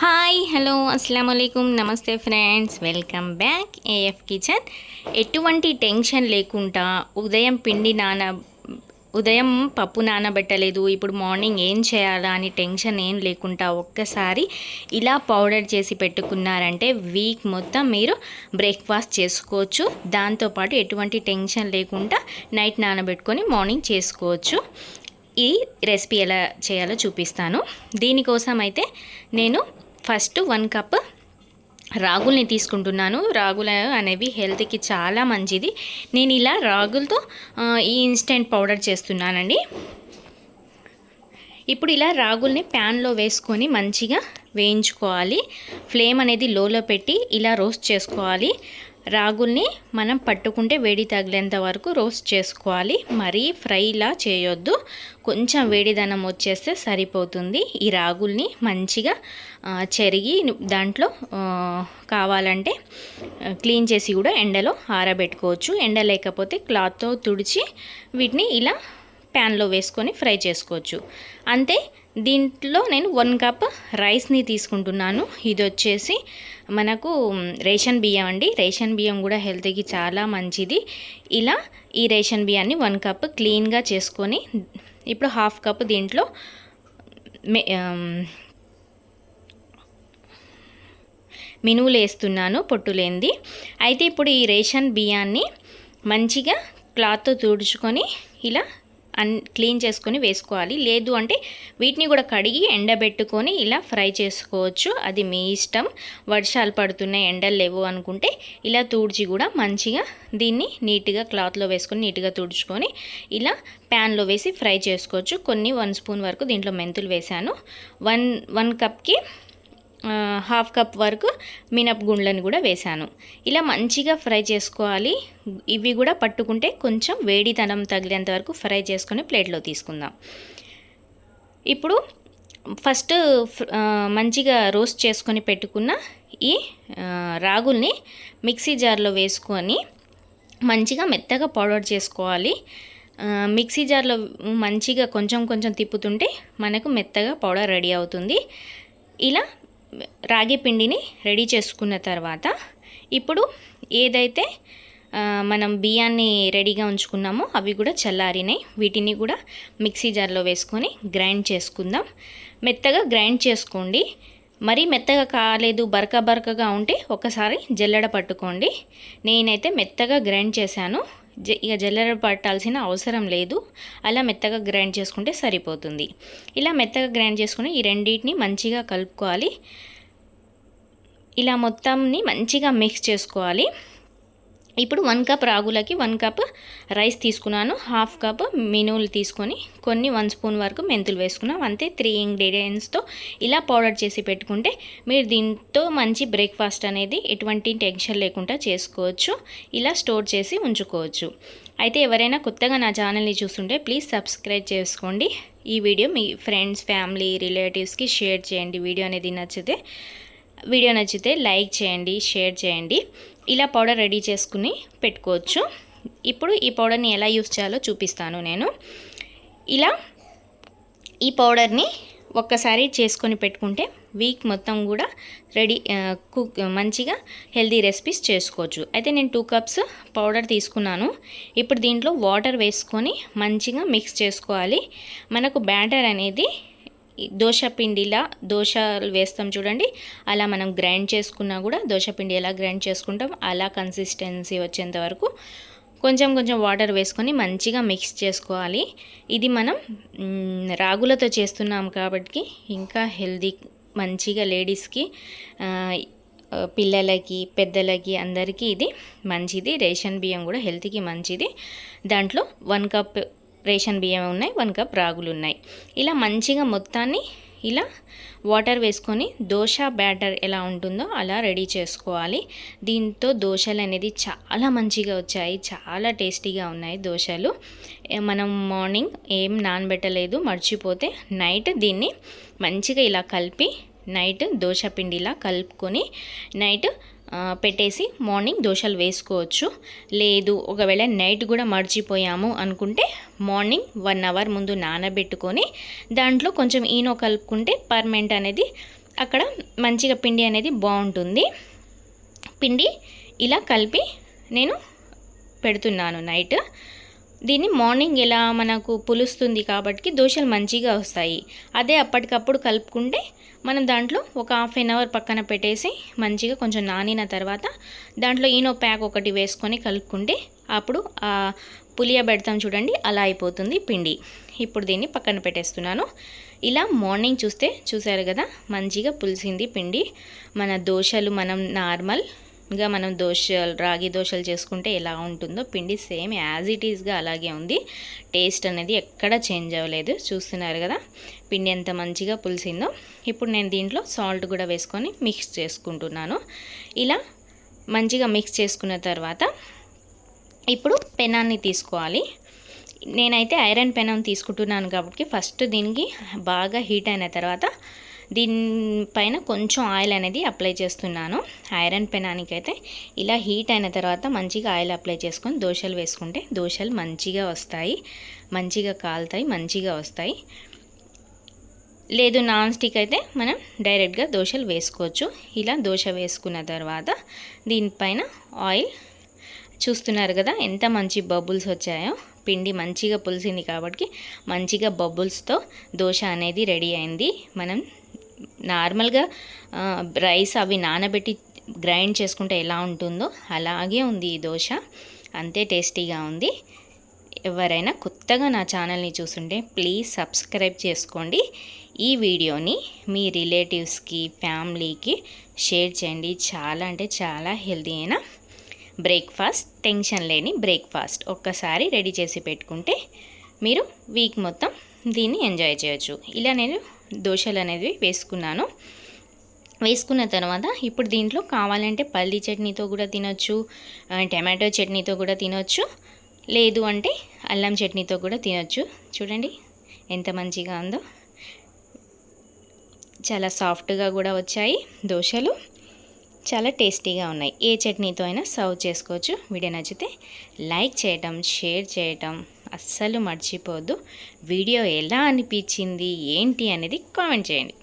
Hi hello అస్సలం నమస్తే friends welcome back AF kitchen ఎటువంటి టెన్షన్ లేకుండా ఉదయం పిండి నాన ఉదయం పప్పు నానబెట్టలేదు ఇప్పుడు మార్నింగ్ ఏం చేయాలా అని టెన్షన్ ఏం లేకుండా ఒక్కసారి ఇలా పౌడర్ చేసి పెట్టుకున్నారంటే వీక్ మొత్తం మీరు బ్రేక్ఫాస్ట్ చేసుకోవచ్చు. దాంతోపాటు ఎటువంటి టెన్షన్ లేకుండా నైట్ నానబెట్టుకొని మార్నింగ్ చేసుకోవచ్చు. ఈ రెసిపీ ఎలా చేయాలో చూపిస్తాను. దీనికోసం అయితే నేను ఫస్ట్ వన్ కప్ రాగుల్ని తీసుకుంటున్నాను. రాగులు అనేవి హెల్త్కి చాలా మంచిది. నేను ఇలా రాగులతో ఈ ఇన్స్టెంట్ పౌడర్ చేస్తున్నానండి. ఇప్పుడు ఇలా రాగుల్ని ప్యాన్లో వేసుకొని మంచిగా వేయించుకోవాలి. ఫ్లేమ్ అనేది లోలో పెట్టి ఇలా రోస్ట్ చేసుకోవాలి. రాగుల్ని మనం పట్టుకుంటే వేడి తగిలేంత వరకు రోస్ట్ చేసుకోవాలి. మరీ ఫ్రైలా చేయొద్దు. కొంచెం వేడిదనం వచ్చేస్తే సరిపోతుంది. ఈ రాగుల్ని మంచిగా చెరిగి దాంట్లో కావాలంటే క్లీన్ చేసి కూడా ఎండలో ఆరబెట్టుకోవచ్చు. ఎండ లేకపోతే క్లాత్తో తుడిచి వీటిని ఇలా ప్యాన్లో వేసుకొని ఫ్రై చేసుకోవచ్చు. అంతే దీంట్లో నేను వన్ కప్ రైస్ని తీసుకుంటున్నాను. ఇది వచ్చేసి మనకు రేషన్ బియ్యం అండి. రేషన్ బియ్యం కూడా హెల్త్కి చాలా మంచిది. ఇలా ఈ రేషన్ బియ్యాన్ని వన్ కప్ క్లీన్గా చేసుకొని ఇప్పుడు హాఫ్ కప్ దీంట్లో మె మినువులు వేస్తున్నాను పొట్టులేంది. అయితే ఇప్పుడు ఈ రేషన్ బియ్యాన్ని మంచిగా క్లాత్తో తుడుచుకొని ఇలా అన్ క్లీన్ చేసుకొని వేసుకోవాలి. లేదు అంటే వీటిని కూడా కడిగి ఎండబెట్టుకొని ఇలా ఫ్రై చేసుకోవచ్చు. అది మీ ఇష్టం. వర్షాలు పడుతున్నాయి ఎండలు లేవు అనుకుంటే ఇలా తుడిచి కూడా మంచిగా దీన్ని నీట్గా క్లాత్లో వేసుకొని నీట్గా తుడుచుకొని ఇలా ప్యాన్లో వేసి ఫ్రై చేసుకోవచ్చు. కొన్ని వన్ స్పూన్ వరకు దీంట్లో మెంతులు వేశాను. వన్ వన్ కప్కి హాఫ్ కప్ వరకు మినపగుండ్లను కూడా వేశాను. ఇలా మంచిగా ఫ్రై చేసుకోవాలి. ఇవి కూడా పట్టుకుంటే కొంచెం వేడితనం తగిలేంత వరకు ఫ్రై చేసుకొని ప్లేట్లో తీసుకుందాం. ఇప్పుడు ఫస్ట్ మంచిగా రోస్ట్ చేసుకొని పెట్టుకున్న ఈ రాగుల్ని మిక్సీ జార్లో వేసుకొని మంచిగా మెత్తగా పౌడర్ చేసుకోవాలి. మిక్సీ జార్లో మంచిగా కొంచెం కొంచెం తిప్పుతుంటే మనకు మెత్తగా పౌడర్ రెడీ అవుతుంది. ఇలా రాగి పిండిని రెడీ చేసుకున్న తర్వాత ఇప్పుడు ఏదైతే మనం బియ్యాన్ని రెడీగా ఉంచుకున్నామో అవి కూడా చల్లారినాయి. వీటిని కూడా మిక్సీ జార్లో వేసుకొని గ్రైండ్ చేసుకుందాం. మెత్తగా గ్రైండ్ చేసుకోండి. మరీ మెత్తగా కాలేదు బరక బరకగా ఉంటే ఒకసారి జల్లెడ పట్టుకోండి. నేనైతే మెత్తగా గ్రైండ్ చేశాను. ఇక జల్లెడ పట్టాల్సిన అవసరం లేదు. అలా మెత్తగా గ్రైండ్ చేసుకుంటే సరిపోతుంది. ఇలా మెత్తగా గ్రైండ్ చేసుకుని ఈ రెండింటిని మంచిగా కలుపుకోవాలి. ఇలా మొత్తంని మంచిగా మిక్స్ చేసుకోవాలి. ఇప్పుడు వన్ కప్ రాగులకి వన్ కప్ రైస్ తీసుకున్నాను. హాఫ్ కప్ మినువులు తీసుకొని కొన్ని వన్ స్పూన్ వరకు మెంతులు వేసుకున్నాం. అంతే త్రీ ఇంగ్రీడియంట్స్తో ఇలా పౌడర్ చేసి పెట్టుకుంటే మీరు దీంతో మంచి బ్రేక్ఫాస్ట్ అనేది ఎటువంటి టెన్షన్ లేకుండా చేసుకోవచ్చు. ఇలా స్టోర్ చేసి ఉంచుకోవచ్చు. అయితే ఎవరైనా కొత్తగా నా ఛానల్ని చూస్తుంటే ప్లీజ్ సబ్స్క్రైబ్ చేసుకోండి. ఈ వీడియో మీ ఫ్రెండ్స్ ఫ్యామిలీ రిలేటివ్స్కి షేర్ చేయండి. వీడియో అనేది నచ్చితే వీడియో నచ్చితే లైక్ చేయండి షేర్ చేయండి. ఇలా పౌడర్ రెడీ చేసుకుని పెట్టుకోవచ్చు. ఇప్పుడు ఈ పౌడర్ని ఎలా యూస్ చేయాలో చూపిస్తాను నేను. ఇలా ఈ పౌడర్ని ఒక్కసారి చేసుకొని పెట్టుకుంటే వీక్ మొత్తం కూడా రెడీ కుక్ మంచిగా హెల్దీ రెసిపీస్ చేసుకోవచ్చు. అయితే నేను టూ కప్స్ పౌడర్ తీసుకున్నాను. ఇప్పుడు దీంట్లో వాటర్ వేసుకొని మంచిగా మిక్స్ చేసుకోవాలి. మనకు బ్యాటర్ అనేది దోశ పిండిలా దోశలు వేస్తాం చూడండి. అలా మనం గ్రైండ్ చేసుకున్నా కూడా దోశ పిండి ఎలా గ్రైండ్ చేసుకుంటాం అలా కన్సిస్టెన్సీ వచ్చేంత వరకు కొంచెం కొంచెం వాటర్ వేసుకొని మంచిగా మిక్స్ చేసుకోవాలి. ఇది మనం రాగులతో చేస్తున్నాం కాబట్టి ఇంకా హెల్దీ మంచిగా లేడీస్కి పిల్లలకి పెద్దలకి అందరికీ ఇది మంచిది. రేషన్ బియ్యం కూడా హెల్త్కి మంచిది. దాంట్లో వన్ కప్ రేషన్ బియ్యం ఉన్నాయి వన్ కప్ రాగులు ఉన్నాయి. ఇలా మంచిగా మొత్తాన్ని ఇలా వాటర్ వేసుకొని దోశ బ్యాటర్ ఎలా ఉంటుందో అలా రెడీ చేసుకోవాలి. దీంతో దోశలు అనేది చాలా మంచిగా వచ్చాయి చాలా టేస్టీగా ఉన్నాయి దోశలు. మనం మార్నింగ్ ఏం నానబెట్టలేదు మర్చిపోతే నైట్ దీన్ని మంచిగా ఇలా కలిపి నైట్ దోశ పిండిలా కలుపుకొని నైట్ పెట్టేసి మార్నింగ్ దోశలు వేసుకోవచ్చు. లేదు ఒకవేళ నైట్ కూడా మర్చిపోయాము అనుకుంటే మార్నింగ్ వన్ అవర్ ముందు నానబెట్టుకొని దాంట్లో కొంచెం ఈనో కలుపుకుంటే పర్మెంట్ అనేది అక్కడ మంచిగా పిండి అనేది బాగుంటుంది. పిండి ఇలా కలిపి నేను పెడుతున్నాను నైట్. దీన్ని మార్నింగ్ ఎలా మనకు పులుస్తుంది కాబట్టి దోశలు మంచిగా వస్తాయి. అదే అప్పటికప్పుడు కలుపుకుంటే మనం దాంట్లో ఒక హాఫ్ అన్ అవర్ పక్కన పెట్టేసి మంచిగా కొంచెం నానిన తర్వాత దాంట్లో ఈనో ప్యాక్ ఒకటి వేసుకొని కలుపుకుంటే అప్పుడు పులియబెడతాం చూడండి అలా అయిపోతుంది పిండి. ఇప్పుడు దీన్ని పక్కన పెట్టేస్తున్నాను. ఇలా మార్నింగ్ చూస్తే చూసారు కదా మంచిగా పులిసింది పిండి. మన దోశలు మనం నార్మల్ ఇంకా మనం దోశలు రాగి దోశలు చేసుకుంటే ఎలా ఉంటుందో పిండి సేమ్ యాజ్ ఇట్ ఈస్గా అలాగే ఉంది. టేస్ట్ అనేది ఎక్కడ చేంజ్ అవ్వలేదు. చూస్తున్నారు కదా పిండి ఎంత మంచిగా పులిసిందో. ఇప్పుడు నేను దీంట్లో సాల్ట్ కూడా వేసుకొని మిక్స్ చేసుకుంటున్నాను. ఇలా మంచిగా మిక్స్ చేసుకున్న తర్వాత ఇప్పుడు పెనాన్ని తీసుకోవాలి. నేనైతే ఐరన్ పెనం తీసుకుంటున్నాను కాబట్టి ఫస్ట్ దీనికి బాగా హీట్ అయిన తర్వాత దీనిపైన కొంచెం ఆయిల్ అనేది అప్లై చేస్తున్నాను. ఐరన్ పెనానికి అయితే ఇలా హీట్ అయిన తర్వాత మంచిగా ఆయిల్ అప్లై చేసుకొని దోశలు వేసుకుంటే దోశలు మంచిగా వస్తాయి. మంచిగా కాలుతాయి మంచిగా వస్తాయి. లేదు నాన్ స్టిక్ అయితే మనం డైరెక్ట్గా దోశలు వేసుకోవచ్చు. ఇలా దోశ వేసుకున్న తర్వాత దీనిపైన ఆయిల్ చూస్తున్నారు కదా ఎంత మంచి బబుల్స్ వచ్చాయో. పిండి మంచిగా పులిసింది కాబట్టి మంచిగా బబుల్స్తో దోశ అనేది రెడీ అయింది. మనం నార్మల్గా రైస్ అవి నానబెట్టి గ్రైండ్ చేసుకుంటే ఎలా ఉంటుందో అలాగే ఉంది ఈ దోశ. అంతే టేస్టీగా ఉంది. ఎవరైనా కొత్తగా నా ఛానల్ని చూస్తుంటే ప్లీజ్ సబ్స్క్రైబ్ చేసుకోండి. ఈ వీడియోని మీ రిలేటివ్స్కి ఫ్యామిలీకి షేర్ చేయండి. చాలా అంటే చాలా హెల్దీ అయిన బ్రేక్ఫాస్ట్ టెన్షన్ లేని బ్రేక్ఫాస్ట్. ఒక్కసారి రెడీ చేసి పెట్టుకుంటే మీరు వీక్ మొత్తం దీన్ని ఎంజాయ్ చేయొచ్చు. ఇలా నేను దోశలు అనేవి వేసుకున్నాను. వేసుకున్న తర్వాత ఇప్పుడు దీంట్లో కావాలంటే పల్లీ చట్నీతో కూడా తినొచ్చు టమాటో చట్నీతో కూడా తినొచ్చు లేదు అంటే అల్లం చట్నీతో కూడా తినొచ్చు. చూడండి ఎంత మంచిగా ఉందో. చాలా సాఫ్ట్గా కూడా వచ్చాయి దోశలు. చాలా టేస్టీగా ఉన్నాయి. ఏ చట్నీతో అయినా సర్వ్ చేసుకోవచ్చు. వీడియో నచ్చితే లైక్ చేయటం షేర్ చేయటం. అస్సలు మర్చిపోవద్దు వీడియో ఎలా అనిపించింది ఏంటి అనేది కామెంట్ చేయండి.